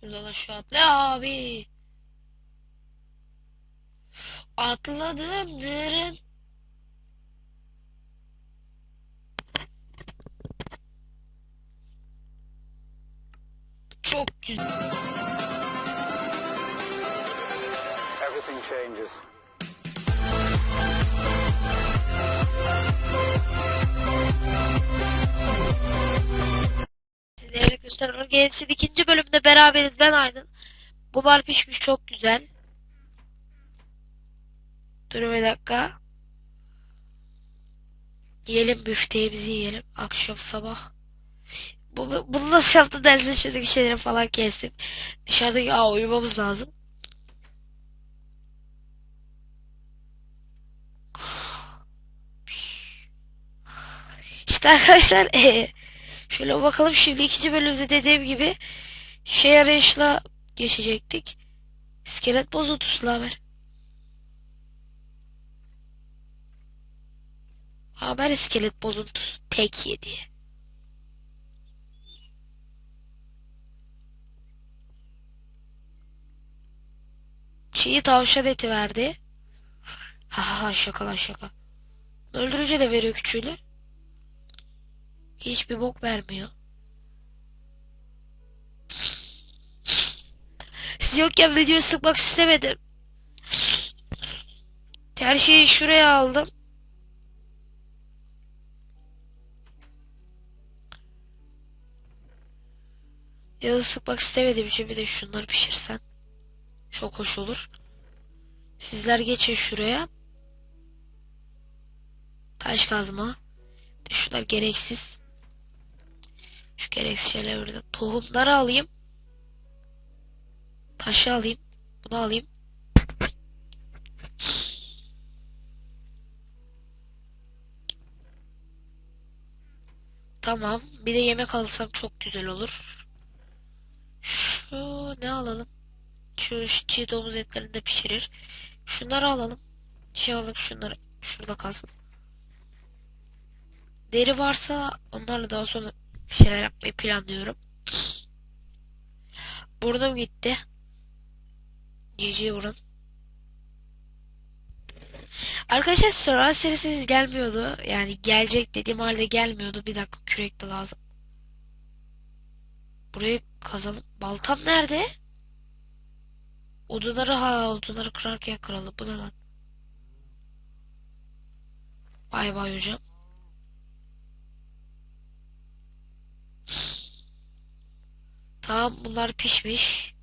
Şuradan aşağı atla abi. Atladım derin. Çok güzel. Everything changes. Arkadaşlar, Games'in ikinci bölümünde beraberiz. Ben Aydın. Bu bar pişmiş çok güzel. Dur bir dakika. Yiyelim büfteğimizi yiyelim. Akşam sabah. Bu, bu- bunu nasıl yaptım dersin şuradaki şeyleri falan kestim. Dışarıdaki aa uyumamız lazım. İşte arkadaşlar şöyle bakalım şimdi ikinci bölümde dediğim gibi şey arayışla geçecektik. İskelet bozuntusu haber. Haber iskelet bozuntusu tek yedi. Çiğ tavşan eti verdi. Ha şaka lan şaka. Öldürücü de veriyor küçüğünü. Hiçbir bok vermiyor. Siz yokken video sıkmak istemedim. Her şeyi şuraya aldım. Yazı sıkmak istemediğim için bir de şunları pişirsem. Çok hoş olur. Sizler geçin şuraya. Taş kazma. Şunlar gereksiz. Şu gereksiz şeyleri buradan. Tohumları alayım. Taşı alayım. Bunu alayım. Tamam. Bir de yemek alırsam çok güzel olur. Şu ne alalım? Şu çiğ domuz etlerini de pişirir. Şunları alalım. Şey alalım şunları. Şurada kalsın. Deri varsa onlarla daha sonra bir şeyler yapmayı planlıyorum. Burnum gitti. GG burun. Arkadaşlar Survival serisi gelmiyordu. Yani gelecek dediğim halde gelmiyordu. Bir dakika kürek de lazım. Burayı kazalım. Baltam nerede? Odunları ha odunları kırarken kıralım. Bu ne lan? Bay bay hocam. Tamam bunlar pişmiş.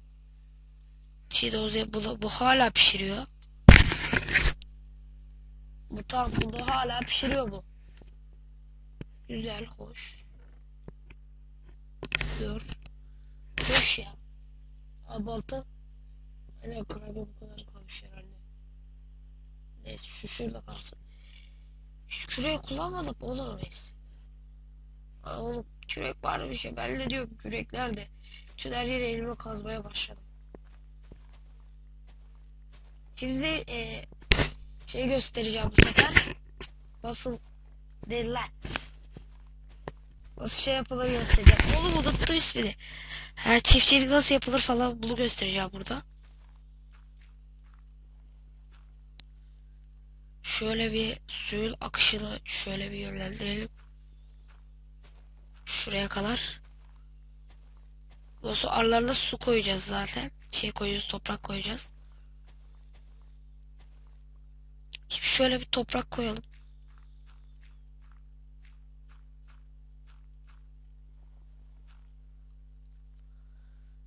Çiğ doze bu, bu hala pişiriyor. Bu tamam bu da hala pişiriyor bu. Güzel hoş. Dur. Hoş ya. Abi balta. Hani kurabiye bu kadar kalmış herhalde. Neyse şu şurada kalsın. Şu küreği kullanmadık mı oğlum biz? Kürek var bir şey. Ben de diyorum kürek nerede? Şu her yere elime kazmaya başladım. Şimdi e, şey göstereceğim bu sefer. Nasıl değil lan. Nasıl şey yapılır göstereceğim. Oğlum unuttum ismini. Ha, çiftçilik nasıl yapılır falan bunu göstereceğim burada. Şöyle bir suyun akışını şöyle bir yönlendirelim. Şuraya kadar. Sonra aralarına su koyacağız zaten. Şey koyuyoruz, toprak koyacağız. Şimdi şöyle bir toprak koyalım.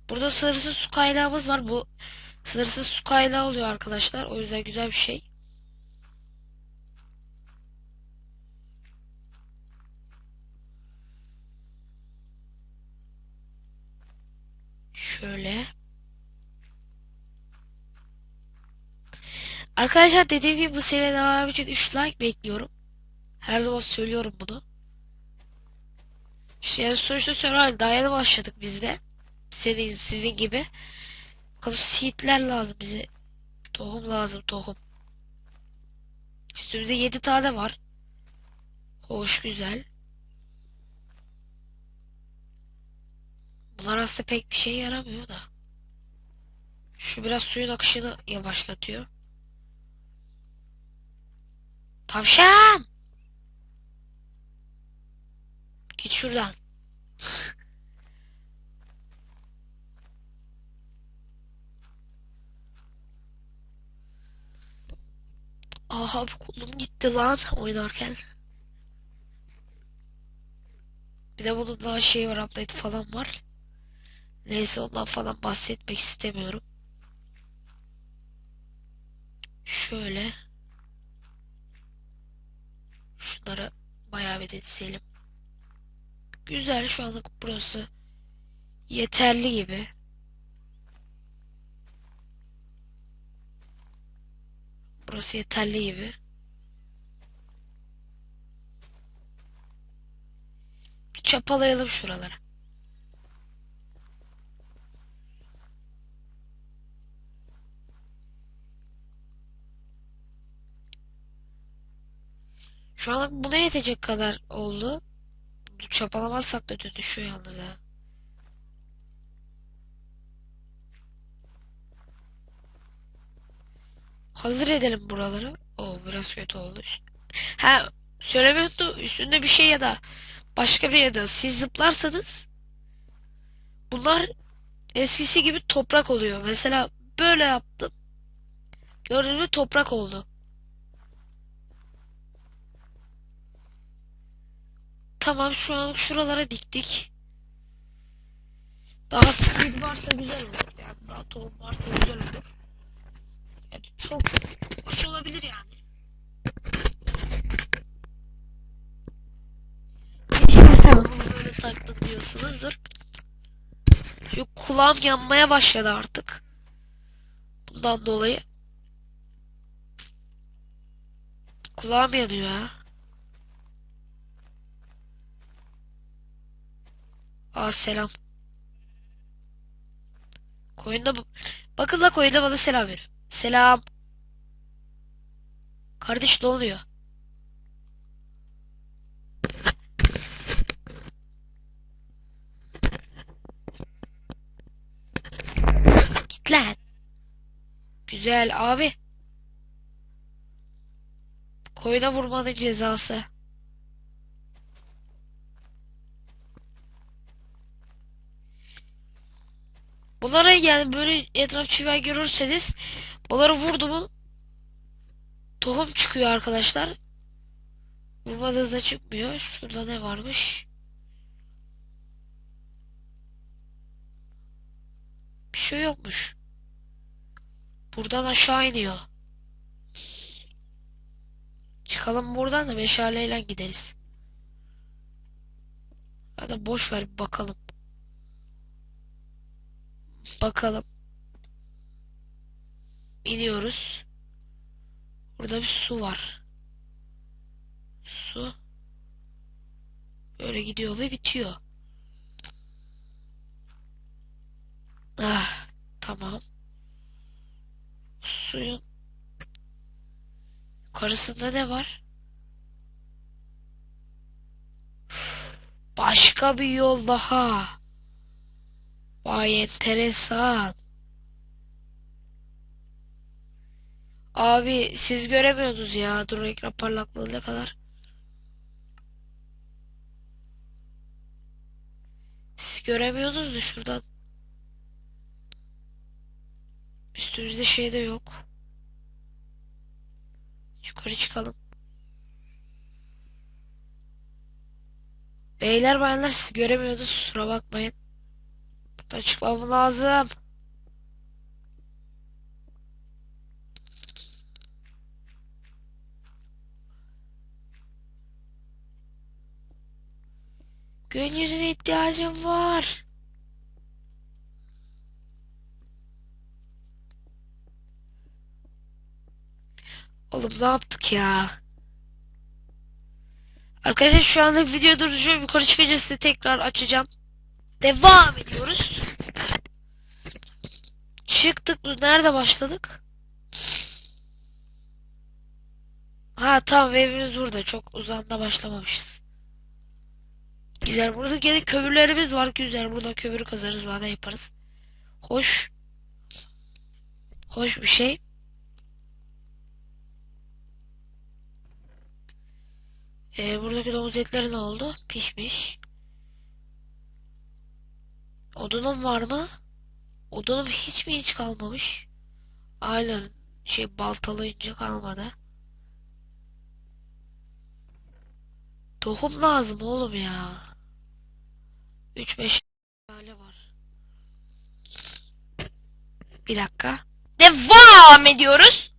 Burada sınırsız su kaynağımız var. Bu sınırsız su kaynağı oluyor arkadaşlar. O yüzden güzel bir şey. Şöyle. Arkadaşlar dediğim gibi bu seriye devam için 3 like bekliyorum. Her zaman söylüyorum bunu. İşte yani sonuçta survival daha yeni başladık biz de. Senin, sizin gibi. Bakalım seedler lazım bize. Tohum lazım tohum. Üstümüzde 7 tane var. Hoş güzel. Bunlar aslında pek bir şey yaramıyor da. Şu biraz suyun akışını yavaşlatıyor. Tavşan! Git şuradan. Aha bir kolum gitti lan oynarken. Bir de bunun daha şey var update falan var. Neyse ondan falan bahsetmek istemiyorum. Şöyle. Şunları bayağı bir de dizelim. Güzel şu anlık burası yeterli gibi. Burası yeterli gibi. Bir çapalayalım şuralara. Şu anlık buna yetecek kadar oldu. Çapalamazsak da dönüşüyor yalnız ha. Hazır edelim buraları. O biraz kötü oldu. Ha söylemeyi unuttum. Üstünde bir şey ya da başka bir ya da siz zıplarsanız bunlar eskisi gibi toprak oluyor. Mesela böyle yaptım. Gördüğünüz toprak oldu. Tamam şu an şuralara diktik. Daha seed varsa güzel olur. Yani daha tohum varsa güzel olur. Yani çok hoş olabilir yani. Böyle taktın diyorsunuzdur. Çünkü kulağım yanmaya başladı artık. Bundan dolayı. Kulağım yanıyor ha. Aa selam. Koyunda. Bakın la koyunda bana selam veriyor. Selam. Kardeş ne oluyor? Git lan. Güzel abi. Koyuna vurmanın cezası. Bunlara yani böyle etraf çimen görürseniz bunları vurdu mu tohum çıkıyor arkadaşlar. Vurmadığınızda çıkmıyor. Şurada ne varmış? Bir şey yokmuş. Buradan aşağı iniyor. Çıkalım buradan da meşaleyle gideriz. Ya da boş ver bakalım. Bakalım. İniyoruz. Burada bir su var. Su. Böyle gidiyor ve bitiyor. Ah, tamam. Suyun yukarısında ne var? Başka bir yol daha. Vay enteresan. Abi siz göremiyorsunuz ya. Dur ekran parlaklığı ne kadar? Siz göremiyorsunuz da şuradan. Üstümüzde şey de yok. Yukarı çıkalım. Beyler bayanlar siz göremiyorsunuz kusura bakmayın. Buradan çıkmam lazım. Gün yüzüne ihtiyacım var. Oğlum ne yaptık ya? Arkadaşlar şu anda video durduruyorum. Yukarı çıkınca size tekrar açacağım. Devam ediyoruz. Çıktık. Nerede başladık? Ha tamam evimiz burada. Çok uzanda başlamamışız. Güzel. Burada gene kömürlerimiz var. Güzel. Burada kömür kazarız. Vada yaparız. Hoş. Hoş bir şey. Ee, buradaki domuz etleri ne oldu? Pişmiş. Odunum var mı? Odunum hiç mi hiç kalmamış? Aynen. Şey baltalayınca kalmadı. Tohum lazım oğlum ya. 3-5 tane var. Bir dakika. Devam ediyoruz.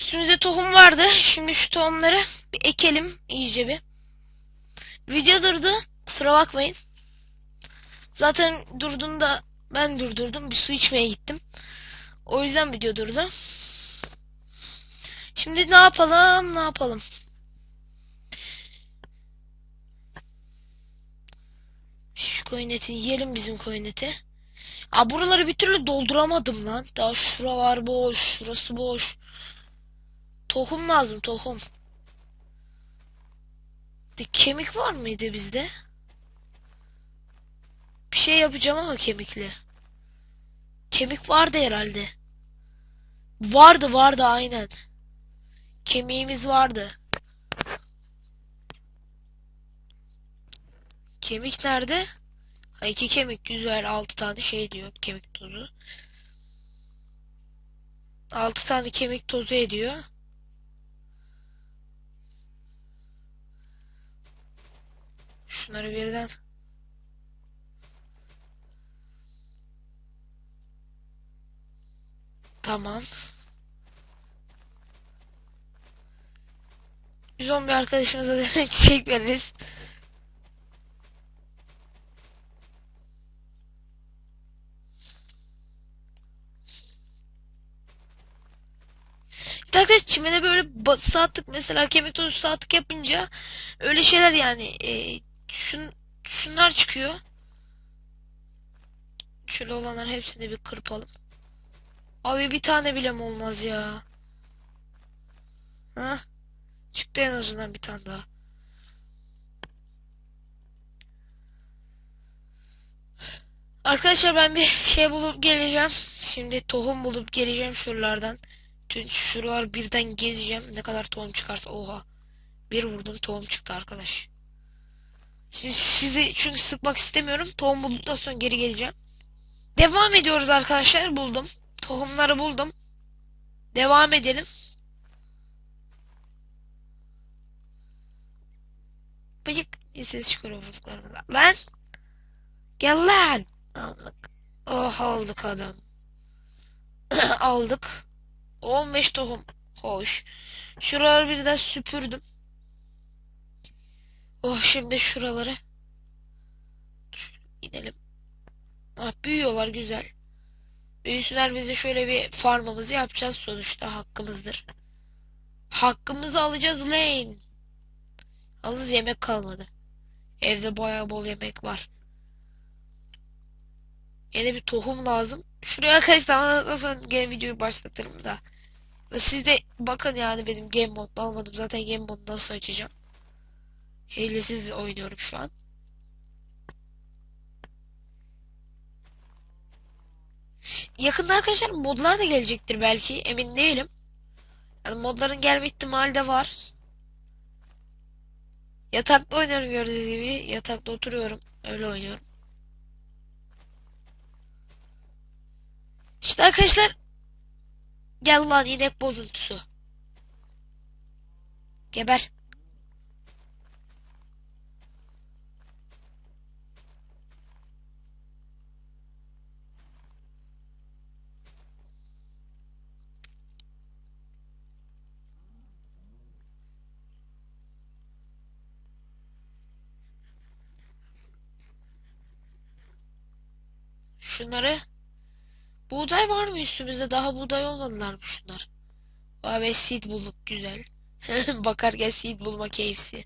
Üstümüzde tohum vardı. Şimdi şu tohumları bir ekelim iyice bir. Video durdu. Kusura bakmayın. Zaten durduğunda ben durdurdum. Bir su içmeye gittim. O yüzden video durdu. Şimdi ne yapalım? Ne yapalım? Şu koyun yiyelim bizim koyun eti. Aa buraları bir türlü dolduramadım lan. Daha şuralar boş, şurası boş. Tohum lazım, tohum. De kemik var mıydı bizde? Bir şey yapacağım ama kemikli. Kemik vardı herhalde. Vardı vardı aynen. Kemiğimiz vardı. Kemik nerede? Ha iki kemik güzel altı tane şey diyor kemik tozu. Altı tane kemik tozu ediyor. Şunları birden Tamam. Zombi arkadaşımıza da çiçek veririz. Arkadaşlar çimene böyle saatlik mesela kemik tozu saatlik yapınca öyle şeyler yani e, şun, şunlar çıkıyor. Şöyle olanlar hepsini bir kırpalım. Abi bir tane bile mi olmaz ya? Ha? Çıktı en azından bir tane daha. Arkadaşlar ben bir şey bulup geleceğim. Şimdi tohum bulup geleceğim şuralardan. Tüm şuralar birden gezeceğim. Ne kadar tohum çıkarsa oha. Bir vurdum tohum çıktı arkadaş. Sizi çünkü sıkmak istemiyorum. Tohum bulduktan sonra geri geleceğim. Devam ediyoruz arkadaşlar. Buldum. Tohumları buldum. Devam edelim. Diye ses çıkarıyor vurduklarımda. Lan! Gel lan! Aldık. Oh aldık adam. aldık. 15 tohum. Hoş. Şuraları bir de süpürdüm. Oh şimdi şuraları. Şöyle inelim. Ah büyüyorlar güzel. Büyüsünler biz de şöyle bir farmımızı yapacağız sonuçta hakkımızdır. Hakkımızı alacağız ulan. Yalnız yemek kalmadı. Evde bayağı bol yemek var. Yine bir tohum lazım. Şuraya arkadaşlar sonra gene videoyu başlatırım da. Siz de bakın yani benim game mode almadım. Zaten game mode nasıl açacağım. Hilesiz oynuyorum şu an. Yakında arkadaşlar modlar da gelecektir belki. Emin değilim. Yani modların gelme ihtimali de var. Yatakta oynuyorum gördüğünüz gibi. Yatakta oturuyorum. Öyle oynuyorum. İşte arkadaşlar gel lan inek bozuntusu. Geber. Şunları Buğday var mı üstümüzde? Daha buğday olmadılar mı şunlar? Abi seed bulduk güzel. Bakarken seed bulma keyifsi.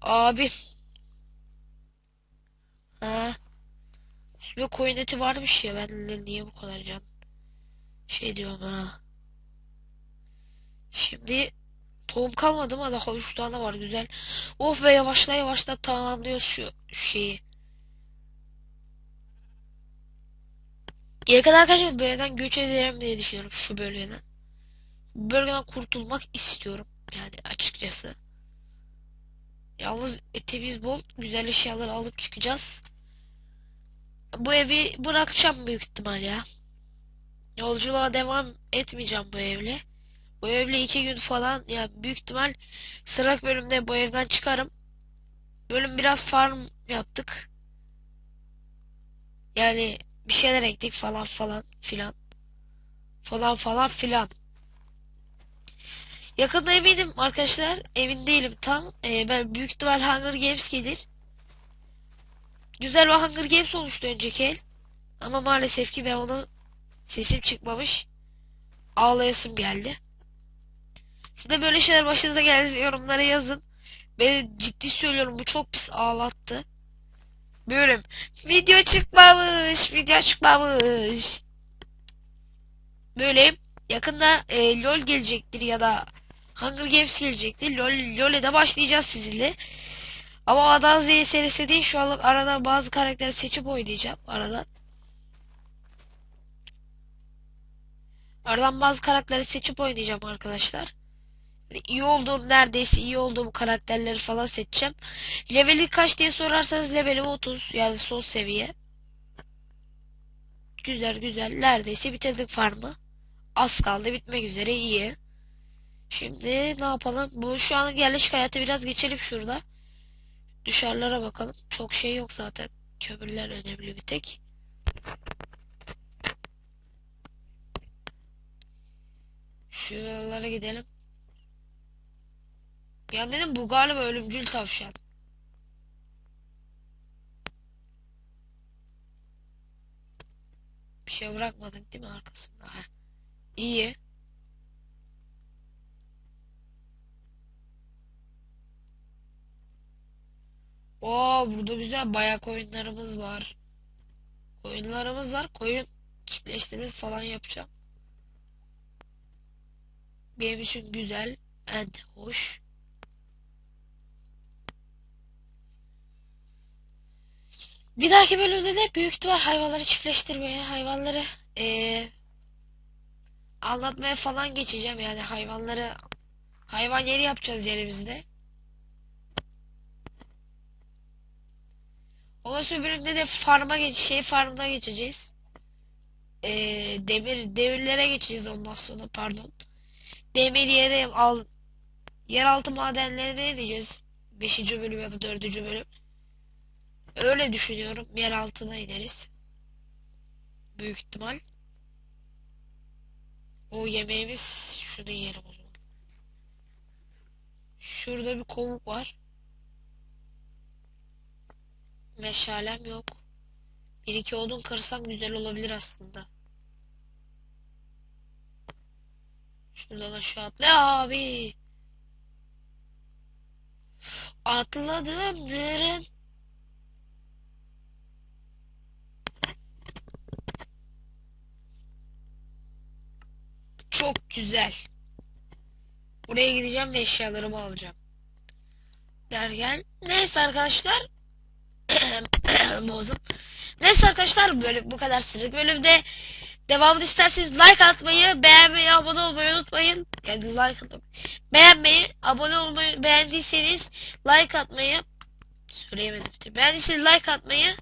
Abi. Ha. Üstüme koyun eti varmış ya. Ben de niye bu kadar can şey diyorum ha. Şimdi tohum kalmadı mı? Daha 3 tane var güzel. Of be yavaşla yavaşla tamamlıyoruz şu şeyi. Yakın arkadaşlar bu bölgeden göç ederim diye düşünüyorum şu bölgeden. Bu bölgeden kurtulmak istiyorum yani açıkçası. Yalnız etimiz bol güzel eşyaları alıp çıkacağız. Bu evi bırakacağım büyük ihtimal ya. Yolculuğa devam etmeyeceğim bu evle. Bu evle iki gün falan yani büyük ihtimal sırak bölümde bu evden çıkarım. Bölüm biraz farm yaptık. Yani bir şeyler ektik falan falan filan. Falan falan filan. Yakında eminim arkadaşlar. Emin değilim tam. Ee, ben büyük ihtimal Hunger Games gelir. Güzel bir Hunger Games olmuştu önceki el. Ama maalesef ki ben onu sesim çıkmamış. Ağlayasım geldi. Siz de böyle şeyler başınıza geldi yorumlara yazın. Beni ciddi söylüyorum bu çok pis ağlattı. Bölüm. Video çıkmamış. Video çıkmamış. Böyle yakında e, LOL gelecektir ya da Hunger Games gelecektir. LOL, LOL'e de başlayacağız sizinle. Ama Adam Z serisi değil şu anlık arada bazı karakteri seçip oynayacağım aradan. Aradan bazı karakteri seçip oynayacağım arkadaşlar. İyi olduğum neredeyse iyi olduğum karakterleri falan seçeceğim. Leveli kaç diye sorarsanız levelim 30 yani son seviye. Güzel güzel neredeyse bitirdik farmı. Az kaldı bitmek üzere iyi. Şimdi ne yapalım? Bu şu an yerleşik hayatı biraz geçelim şurada. Dışarılara bakalım. Çok şey yok zaten. Kömürler önemli bir tek. Şuralara gidelim. Ya dedim bu galiba ölümcül tavşan. Bir şey bırakmadık değil mi arkasında? İyi. Oo burada güzel bayağı koyunlarımız var. Koyunlarımız var. Koyun çiftleştirmesi falan yapacağım. Benim için güzel and hoş. Bir dahaki bölümde de büyük ihtimal hayvanları çiftleştirmeye, hayvanları eee, anlatmaya falan geçeceğim. Yani hayvanları hayvan yeri yapacağız yerimizde. Sonra bölümde de farma geç şey farmına geçeceğiz. Eee, demir demirlere geçeceğiz ondan sonra pardon. Demir yere al yeraltı madenlerine ineceğiz. 5. bölüm ya da 4. bölüm. Öyle düşünüyorum. Yer altına ineriz. Büyük ihtimal. O yemeğimiz şunu yiyelim o zaman. Şurada bir kovuk var. Meşalem yok. Bir iki odun kırsam güzel olabilir aslında. Şuradan aşağı atla abi. Atladım dırın. Çok güzel. Buraya gideceğim ve eşyalarımı alacağım. Derken neyse arkadaşlar bozdum. Neyse arkadaşlar böyle bu kadar sırrık bölümde devamını isterseniz like atmayı, beğenmeyi, abone olmayı unutmayın. Yani like atmayı, beğenmeyi, abone olmayı, beğendiyseniz like atmayı söyleyemedim. Beğendiyseniz like atmayı,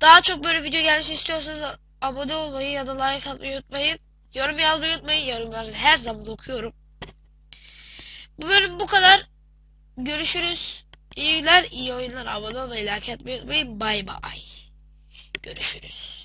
daha çok böyle video gelmesi istiyorsanız abone olmayı ya da like atmayı unutmayın. Yorum yazmayı unutmayın. Yorumları her zaman okuyorum. Bu bölüm bu kadar. Görüşürüz. İyi iyi oyunlar. Abone olmayı, like etmeyi unutmayın. Bay bay. Görüşürüz.